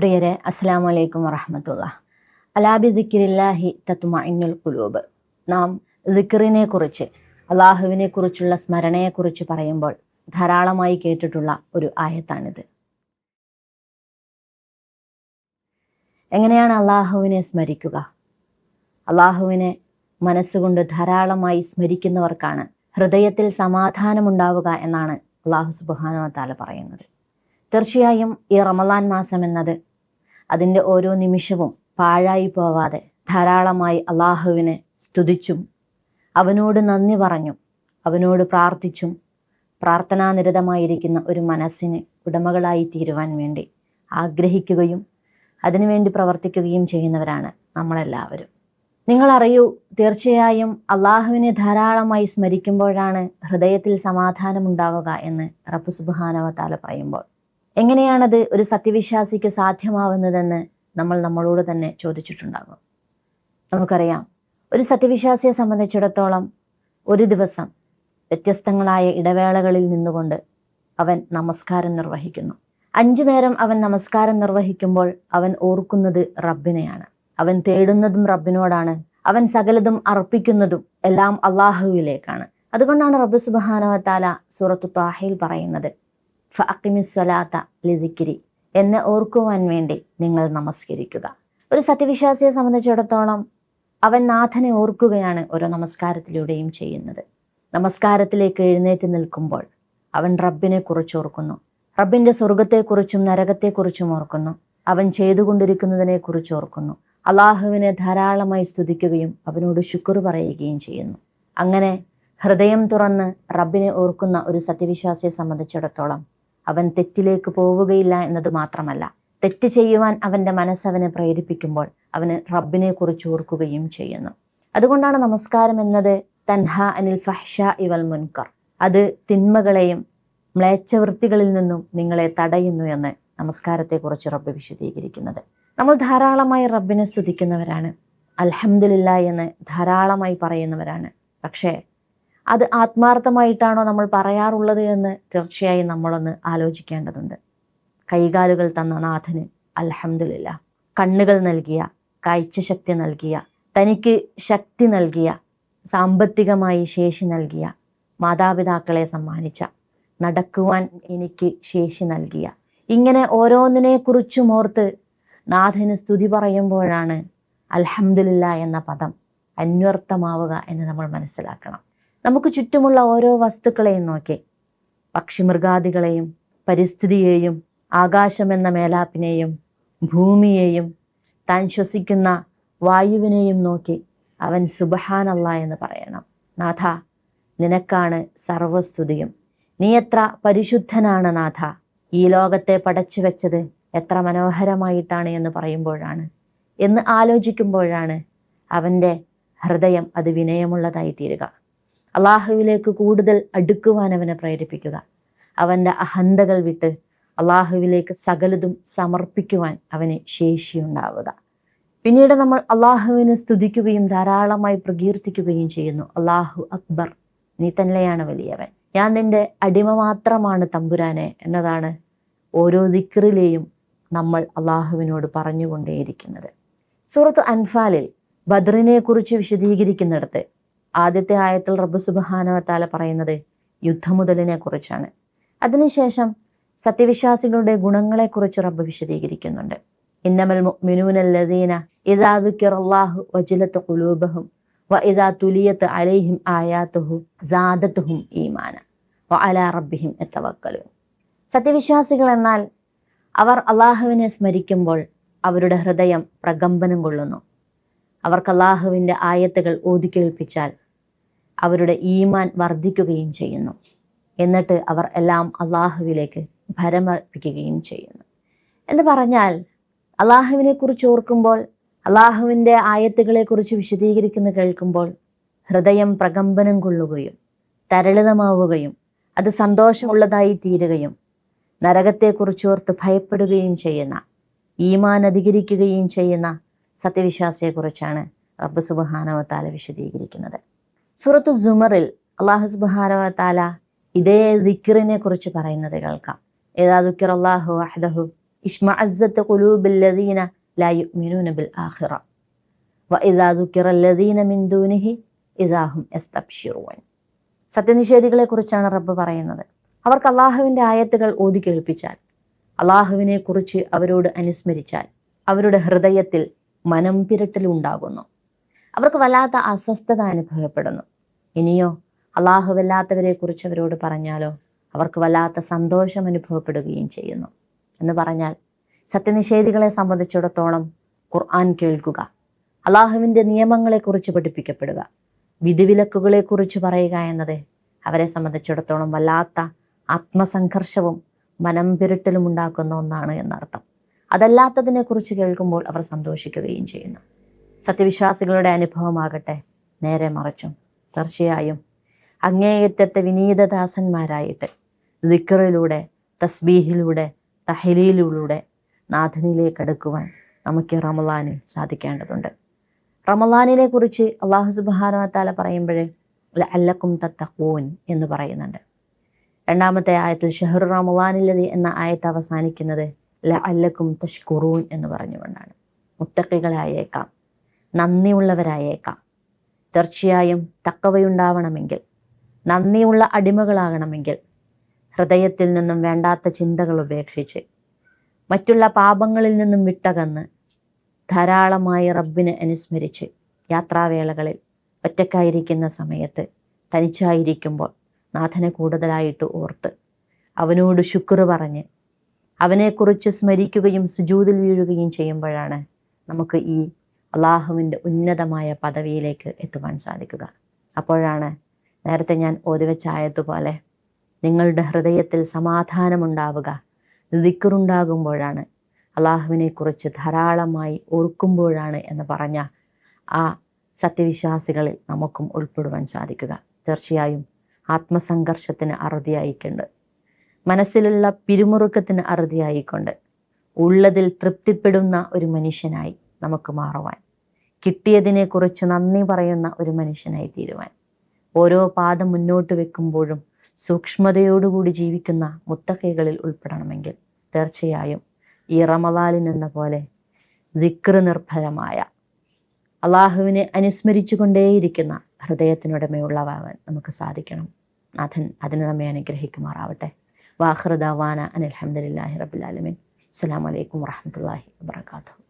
പ്രിയരെ അസ്സാം വലൈക്കും വറഹമത്തുള്ള. അലാബി ദിക്കിരില്ലാഹി തത്മഇന്നുൽ കുലൂബ് നാം ദിക്കറിനെ കുറിച്ച് അള്ളാഹുവിനെ കുറിച്ചുള്ള സ്മരണയെക്കുറിച്ച് പറയുമ്പോൾ ധാരാളമായി കേട്ടിട്ടുള്ള ഒരു ആയത്താണിത്. എങ്ങനെയാണ് അള്ളാഹുവിനെ സ്മരിക്കുക? അള്ളാഹുവിനെ മനസ്സുകൊണ്ട് ധാരാളമായി സ്മരിക്കുന്നവർക്കാണ് ഹൃദയത്തിൽ സമാധാനമുണ്ടാവുക എന്നാണ് അള്ളാഹു സുബാനോ താല പറയുന്നത്. തീർച്ചയായും ഈ റമലാൻ മാസം എന്നത് അതിന്റെ ഓരോ നിമിഷവും പാഴായി പോവാതെ ധാരാളമായി അള്ളാഹുവിനെ സ്തുതിച്ചും അവനോട് നന്ദി പറഞ്ഞും അവനോട് പ്രാർത്ഥിച്ചും പ്രാർത്ഥനാനിരതമായിരിക്കുന്ന ഒരു മനസ്സിന് ഉടമകളായി തീരുവാൻ വേണ്ടി ആഗ്രഹിക്കുകയും അതിനുവേണ്ടി പ്രവർത്തിക്കുകയും ചെയ്യുന്നവരാണ് നമ്മളെല്ലാവരും. നിങ്ങൾ അറിയൂ തീർച്ചയായും അള്ളാഹുവിനെ ധാരാളമായി സ്മരിക്കുമ്പോഴാണ് ഹൃദയത്തിൽ സമാധാനമുണ്ടാവുക എന്ന് റബ്ബ് താല പറയുമ്പോൾ. എങ്ങനെയാണത് ഒരു സത്യവിശ്വാസിക്ക് സാധ്യമാവുന്നതെന്ന് നമ്മൾ നമ്മളോട് തന്നെ ചോദിച്ചിട്ടുണ്ടാകും. നമുക്കറിയാം ഒരു സത്യവിശ്വാസിയെ സംബന്ധിച്ചിടത്തോളം ഒരു ദിവസം വ്യത്യസ്തങ്ങളായ ഇടവേളകളിൽ നിന്നുകൊണ്ട് അവൻ നമസ്കാരം നിർവഹിക്കുന്നു. അഞ്ചു നേരം അവൻ നമസ്കാരം നിർവഹിക്കുമ്പോൾ അവൻ ഓർക്കുന്നത് റബ്ബിനെയാണ്. അവൻ തേടുന്നതും റബ്ബിനോടാണ്. അവൻ സകലതും അർപ്പിക്കുന്നതും എല്ലാം അള്ളാഹുവിലേക്കാണ്. അതുകൊണ്ടാണ് റബ്ബ് സുബാനവത്താല സൂറത്തു താഹയിൽ പറയുന്നത് ഫഅക്കിമിസ്വലാത്ത ലിദിക്കിരി എന്നെ ഓർക്കുവാൻ വേണ്ടി നിങ്ങൾ നമസ്കരിക്കുക. ഒരു സത്യവിശ്വാസിയെ സംബന്ധിച്ചിടത്തോളം അവൻ നാഥനെ ഓർക്കുകയാണ് ഓരോ നമസ്കാരത്തിലൂടെയും ചെയ്യുന്നത്. നമസ്കാരത്തിലേക്ക് എഴുന്നേറ്റ് നിൽക്കുമ്പോൾ അവൻ റബ്ബിനെ കുറിച്ച് ഓർക്കുന്നു. റബ്ബിന്റെ സ്വർഗത്തെക്കുറിച്ചും നരകത്തെക്കുറിച്ചും ഓർക്കുന്നു. അവൻ ചെയ്തുകൊണ്ടിരിക്കുന്നതിനെ കുറിച്ച് ഓർക്കുന്നു. അള്ളാഹുവിനെ ധാരാളമായി സ്തുതിക്കുകയും അവനോട് ശുക്ർ പറയുകയും ചെയ്യുന്നു. അങ്ങനെ ഹൃദയം തുറന്ന് റബ്ബിനെ ഓർക്കുന്ന ഒരു സത്യവിശ്വാസിയെ സംബന്ധിച്ചിടത്തോളം അവൻ തെറ്റിലേക്ക് പോവുകയില്ല എന്നത് മാത്രമല്ല. തെറ്റ് ചെയ്യുവാൻ അവന്റെ മനസ്സവനെ പ്രേരിപ്പിക്കുമ്പോൾ അവന് റബ്ബിനെ കുറിച്ച് ഓർക്കുകയും ചെയ്യുന്നു. അതുകൊണ്ടാണ് നമസ്കാരം എന്നത് തൻഹ അനിൽ ഫഹ്ഷ ഇവൽ മുൻകർ. അത് തിന്മകളെയും മ്ലേച്ഛവൃത്തികളിൽ നിന്നും നിങ്ങളെ തടയുന്നു എന്ന് നമസ്കാരത്തെക്കുറിച്ച് റബ്ബ് വിശദീകരിക്കുന്നത്. നമ്മൾ ധാരാളമായി റബ്ബിനെ സ്തുതിക്കുന്നവരാണ്. അലഹമില്ല എന്ന് ധാരാളമായി പറയുന്നവരാണ്. പക്ഷേ അത് ആത്മാർത്ഥമായിട്ടാണോ നമ്മൾ പറയാറുള്ളത് എന്ന് തീർച്ചയായും നമ്മളൊന്ന് ആലോചിക്കേണ്ടതുണ്ട്. കൈകാലുകൾ തന്ന നാഥന് അലഹമില്ല കണ്ണുകൾ നൽകിയ കാഴ്ച ശക്തി നൽകിയ തനിക്ക് ശക്തി നൽകിയ സാമ്പത്തികമായി ശേഷി നൽകിയ മാതാപിതാക്കളെ സമ്മാനിച്ച നടക്കുവാൻ എനിക്ക് ശേഷി നൽകിയ ഇങ്ങനെ ഓരോന്നിനെ കുറിച്ചും ഓർത്ത് നാഥന് സ്തുതി പറയുമ്പോഴാണ് അലഹമില്ല എന്ന പദം അന്വർത്ഥമാവുക എന്ന് നമ്മൾ മനസ്സിലാക്കണം. നമുക്ക് ചുറ്റുമുള്ള ഓരോ വസ്തുക്കളെയും നോക്കി. പക്ഷിമൃഗാദികളെയും പരിസ്ഥിതിയെയും ആകാശമെന്ന മേലാപ്പിനെയും ഭൂമിയെയും താൻ ശ്വസിക്കുന്ന വായുവിനെയും നോക്കി അവൻ സുബഹാനല്ല എന്ന് പറയണം. നാഥ നിനക്കാണ് സർവസ്തുതിയും. നീ എത്ര പരിശുദ്ധനാണ് നാഥ? ഈ ലോകത്തെ പടച്ചു വെച്ചത് എത്ര മനോഹരമായിട്ടാണ് എന്ന് പറയുമ്പോഴാണ്. എന്ന് ആലോചിക്കുമ്പോഴാണ് അവന്റെ ഹൃദയം അത് വിനയമുള്ളതായി തീരുക അള്ളാഹുവിലേക്ക് കൂടുതൽ അടുക്കുവാൻ അവനെ പ്രേരിപ്പിക്കുക. അവന്റെ അഹന്തകൾ വിട്ട് അള്ളാഹുവിലേക്ക് സകലതും സമർപ്പിക്കുവാൻ അവന് ശേഷിയുണ്ടാവുക. പിന്നീട് നമ്മൾ അള്ളാഹുവിനെ സ്തുതിക്കുകയും ധാരാളമായി പ്രകീർത്തിക്കുകയും ചെയ്യുന്നു. അള്ളാഹു അക്ബർ നീ തന്നെയാണ് വലിയവൻ. ഞാൻ നിന്റെ അടിമ മാത്രമാണ് തമ്പുരാനെ എന്നതാണ് ഓരോ ദിക്റിലെയും നമ്മൾ അള്ളാഹുവിനോട് പറഞ്ഞുകൊണ്ടേയിരിക്കുന്നത്. സൂറത്ത് അൻഫാലിൽ ബദ്റിനെ കുറിച്ച് വിശദീകരിക്കുന്നിടത്ത് ആദ്യത്തെ ആയത്തിൽ റബ്ബ് സുബഹാനവത്താല പറയുന്നത് യുദ്ധമുതലിനെ കുറിച്ചാണ്. അതിനുശേഷം സത്യവിശ്വാസികളുടെ ഗുണങ്ങളെ കുറിച്ച് റബ്ബ് വിശദീകരിക്കുന്നുണ്ട്. ഇന്നമൽ മിനൂനല്ലദീന ദുക്കിറല്ലാഹു വജിലത്ത് കുലൂബഹും വ ഇതാ തുലിയത്ത് അലൈഹിം ആയാത്തുഹു സാദത്തുഹും ഈമാന വ അലാ റബ്ബിഹിം എത്തവക്കലു സത്യവിശ്വാസികൾ എന്നാൽ അവർ അള്ളാഹുവിനെ സ്മരിക്കുമ്പോൾ അവരുടെ ഹൃദയം പ്രകമ്പനം കൊള്ളുന്നു. അവർക്ക് അള്ളാഹുവിന്റെ ആയത്തുകൾ ഓതിക്കേൾപ്പിച്ചാൽ അവരുടെ ഈമാൻ വർദ്ധിക്കുകയും ചെയ്യുന്നു. എന്നിട്ട് അവർ എല്ലാം അള്ളാഹുവിലേക്ക് ഭരമർപ്പിക്കുകയും ചെയ്യുന്നു. എന്ന് പറഞ്ഞാൽ അള്ളാഹുവിനെ കുറിച്ച് ഓർക്കുമ്പോൾ അള്ളാഹുവിന്റെ ആയത്തുകളെക്കുറിച്ച് വിശദീകരിക്കുന്ന കേൾക്കുമ്പോൾ ഹൃദയം പ്രകമ്പനം കൊള്ളുകയും തരളിതമാവുകയും അത് സന്തോഷമുള്ളതായി തീരുകയും നരകത്തെക്കുറിച്ചോർത്ത് ഭയപ്പെടുകയും ചെയ്യുന്ന ഈമാൻ അധികരിക്കുകയും ചെയ്യുന്ന സത്യവിശ്വാസിയെക്കുറിച്ചാണ് റബ്ബ് സുബഹാനവത്താല വിശദീകരിക്കുന്നത്. സൂറത്തു സുമറിൽ അള്ളാഹു സുബാനവത്താല ഇതേ ദിക്കറിനെ കുറിച്ച് പറയുന്നത് കേൾക്കാം. സത്യനിഷേധികളെ കുറിച്ചാണ് റബ്ബ് പറയുന്നത്. അവർക്ക് അള്ളാഹുവിന്റെ ആയത്തുകൾ ഓതി കേൾപ്പിച്ചാൽ അള്ളാഹുവിനെ കുറിച്ച് അവരോട് അനുസ്മരിച്ചാൽ അവരുടെ ഹൃദയത്തിൽ മനം പിരട്ടലുണ്ടാകുന്നു. അവർക്ക് വല്ലാത്ത അസ്വസ്ഥത അനുഭവപ്പെടുന്നു. ഇനിയോ അള്ളാഹുവല്ലാത്തവരെ കുറിച്ച് അവരോട് പറഞ്ഞാലോ? അവർക്ക് വല്ലാത്ത സന്തോഷം അനുഭവപ്പെടുകയും ചെയ്യുന്നു. എന്ന് പറഞ്ഞാൽ സത്യനിഷേധികളെ സംബന്ധിച്ചിടത്തോളം ഖുർആൻ കേൾക്കുക അള്ളാഹുവിന്റെ നിയമങ്ങളെക്കുറിച്ച് പഠിപ്പിക്കപ്പെടുക വിധിവിലക്കുകളെക്കുറിച്ച് പറയുക എന്നത് അവരെ സംബന്ധിച്ചിടത്തോളം വല്ലാത്ത ആത്മസംഘർഷവും മനം പിരട്ടലും ഉണ്ടാക്കുന്ന ഒന്നാണ് എന്നർത്ഥം. അതല്ലാത്തതിനെക്കുറിച്ച് കേൾക്കുമ്പോൾ അവർ സന്തോഷിക്കുകയും ചെയ്യുന്നു. സത്യവിശ്വാസികളുടെ അനുഭവമാകട്ടെ. നേരെ മറിച്ചും. തീർച്ചയായും അങ്ങേയറ്റത്തെ വിനീതദാസന്മാരായിട്ട് ദിക്കറിലൂടെ തസ്ബീഹിലൂടെ തഹലീലിലൂടെ നാഥനിലേക്ക് അടുക്കുവാൻ നമുക്ക് റമലാനിൽ സാധിക്കേണ്ടതുണ്ട്. റമലാനിനെ കുറിച്ച് അള്ളാഹു സുബാനുവത്താല പറയുമ്പോഴേ അല്ലക്കും തത്തഖൂൻ എന്ന് പറയുന്നുണ്ട്. രണ്ടാമത്തെ ആയത്തിൽ ഷെഹർ റമലാനില്ലതി എന്ന ആയത്ത് അവസാനിക്കുന്നത് ല അല്ലക്കും തഷ്കുറൂൻ എന്ന് പറഞ്ഞുകൊണ്ടാണ്. മുത്തക്കികളായേക്കാം നന്ദിയുള്ളവരായേക്കാം. തീർച്ചയായും തക്കവയുണ്ടാവണമെങ്കിൽ നന്ദിയുള്ള അടിമകളാകണമെങ്കിൽ ഹൃദയത്തിൽ നിന്നും വേണ്ടാത്ത ചിന്തകൾ ഉപേക്ഷിച്ച് മറ്റുള്ള പാപങ്ങളിൽ നിന്നും വിട്ടകന്ന് ധാരാളമായി റബ്ബിനെ അനുസ്മരിച്ച് യാത്രാവേളകളിൽ ഒറ്റക്കായിരിക്കുന്ന സമയത്ത് തനിച്ചായിരിക്കുമ്പോൾ നാഥനെ കൂടുതലായിട്ട് ഓർത്ത് അവനോട് ശുക്ർ പറഞ്ഞ് അവനെക്കുറിച്ച് സ്മരിക്കുകയും സുജൂതിൽ വീഴുകയും ചെയ്യുമ്പോഴാണ് നമുക്ക് ഈ അള്ളാഹുവിന്റെ ഉന്നതമായ പദവിയിലേക്ക് എത്തുവാൻ സാധിക്കുക. അപ്പോഴാണ് നേരത്തെ ഞാൻ ഓതിവെച്ചായതുപോലെ നിങ്ങളുടെ ഹൃദയത്തിൽ സമാധാനമുണ്ടാവുക. ദിക്കറുണ്ടാകുമ്പോഴാണ് അള്ളാഹുവിനെക്കുറിച്ച് ധാരാളമായി ഓർക്കുമ്പോഴാണ് എന്ന് പറഞ്ഞ ആ സത്യവിശ്വാസികളിൽ നമുക്കും ഉൾപ്പെടുവാൻ സാധിക്കുക. തീർച്ചയായും ആത്മസംഘർഷത്തിന് അറുതിയായിക്കൊണ്ട് മനസ്സിലുള്ള പിരിമുറുക്കത്തിന് അറുതിയായിക്കൊണ്ട് ഉള്ളതിൽ തൃപ്തിപ്പെടുന്ന ഒരു മനുഷ്യനായി നമുക്ക് മാറുവാൻ. കിട്ടിയതിനെക്കുറിച്ച് നന്ദി പറയുന്ന ഒരു മനുഷ്യനായി തീരുവാൻ ഓരോ പാദം മുന്നോട്ട് വെക്കുമ്പോഴും സൂക്ഷ്മതയോടുകൂടി ജീവിക്കുന്ന മുത്തക്കൈകളിൽ ഉൾപ്പെടണമെങ്കിൽ തീർച്ചയായും ഈ റമലാലിൻ എന്ന പോലെ ദിക്ര നിർഭരമായ അള്ളാഹുവിനെ അനുസ്മരിച്ചു കൊണ്ടേയിരിക്കുന്ന ഹൃദയത്തിനുടമയുള്ളവാൻ നമുക്ക് സാധിക്കണം. നാഥൻ അതിന് നമ്മെ അനുഗ്രഹിക്കുമാറാവട്ടെ. വാഹൃദാവാന അനിൽഹമ്മദില്ലാഹി റബുലാലമിൻ അസ്സാം വലൈക്കും വാഹമത്തല്ലാഹി വാത്തു